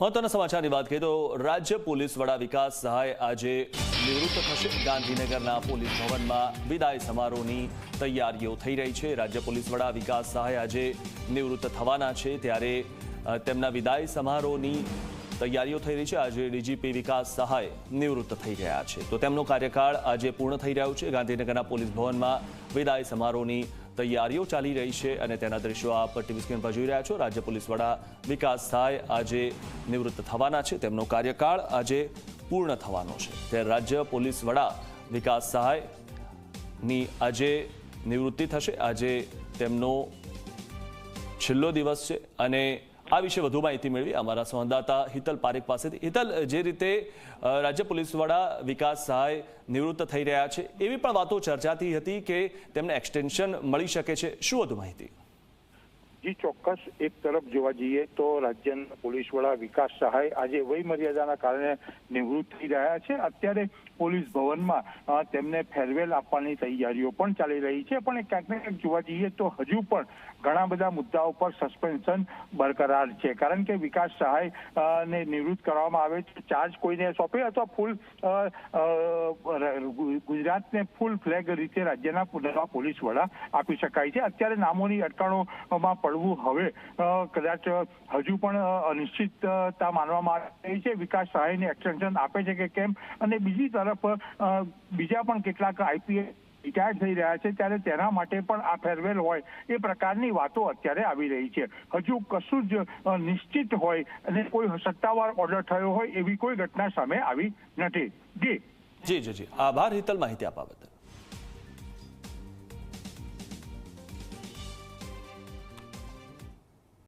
મહત્વના સમાચારની વાત કરીએ તો રાજ્ય પોલીસ વડા વિકાસ સહાય આજે નિવૃત્ત થશે. ગાંધીનગરના પોલીસ ભવનમાં વિદાય સમારોહની તૈયારીઓ થઈ રહી છે. રાજ્ય પોલીસ વડા વિકાસ સહાય આજે નિવૃત્ત થવાના છે. ત્યારે તેમના વિદાય સમારોહની તૈયારીઓ થઈ રહી છે. આજે ડીજીપી વિકાસ સહાય નિવૃત્ત થઈ રહ્યા છે. તો તેમનો કાર્યકાળ આજે પૂર્ણ થઈ રહ્યો છે. ગાંધીનગરના પોલીસ ભવનમાં વિદાય સમારોહની તૈયારીઓ ચાલી રહી છે અને તેના દ્રશ્યો આપ ટીવી સ્ક્રીન પર જોઈ રહ્યા છો. રાજ્ય પોલીસ વડા વિકાસ સહાય આજે નિવૃત્ત થવાના છે. તેમનો કાર્યકાળ આજે પૂર્ણ થવાનો છે. ત્યારે રાજ્ય પોલીસ વડા વિકાસ સહાયની આજે નિવૃત્તિ થશે. આજે તેમનો છેલ્લો દિવસ છે અને આ વિશે વધુ માહિતી મેળવી અમારા સંવાદદાતા હિતલ પારેખ પાસેથી. હિતલ, જે રીતે રાજ્ય પોલીસ વડા વિકાસ સહાય નિવૃત્ત થઈ રહ્યા છે, એવી પણ વાતો ચર્ચાતી હતી કે તેમને એક્સટેન્શન મળી શકે છે. શું વધુ માહિતી? જી ચોક્કસ એક તરફ જોવા જઈએ તો રાજ્યના પોલીસ વડા વિકાસ સહાય આજે વય મર્યાદાના કારણે નિવૃત્ત થઈ રહ્યા છે. અત્યારે પોલીસ ભવનમાં તેમને ફેરવેલ આપવાની તૈયારીઓ પણ ચાલી રહી છે. પણ ક્યાંક ને ક્યાંક જોવા જઈએ તો હજુ પણ ઘણા બધા મુદ્દાઓ પર સસ્પેન્શન બરકરાર છે. કારણ કે વિકાસ સહાય ને નિવૃત્ત કરવામાં આવે છે ચાર્જ કોઈને સોંપે અથવા ફૂલ ગુજરાતને ફૂલ ફ્લેગ રીતે રાજ્યના નવા પોલીસ વડા આપી શકાય છે. અત્યારે નામોની અટકણોમાં પડવું હવે કદાચ હજુ પણ અનિશ્ચિતતા માનવામાં આવી છે. વિકાસ સહાયને એક્સટેન્શન આપે છે કે કેમ? અને બીજી તરફ બીજા પણ કેટલાક આઈપીએસ રિટાયર થઈ રહ્યા છે, ત્યારે તેના માટે પણ આ ફેરવેલ હોય એ પ્રકારની વાતો અત્યારે આવી રહી છે. હજુ કશું જ નિશ્ચિત હોય અને કોઈ સત્તાવાર ઓર્ડર થયો હોય એવી કોઈ ઘટના સામે આવી નથી. જી. જી જી જી. આભાર. હિતલ માહિતી આપવા બદલ.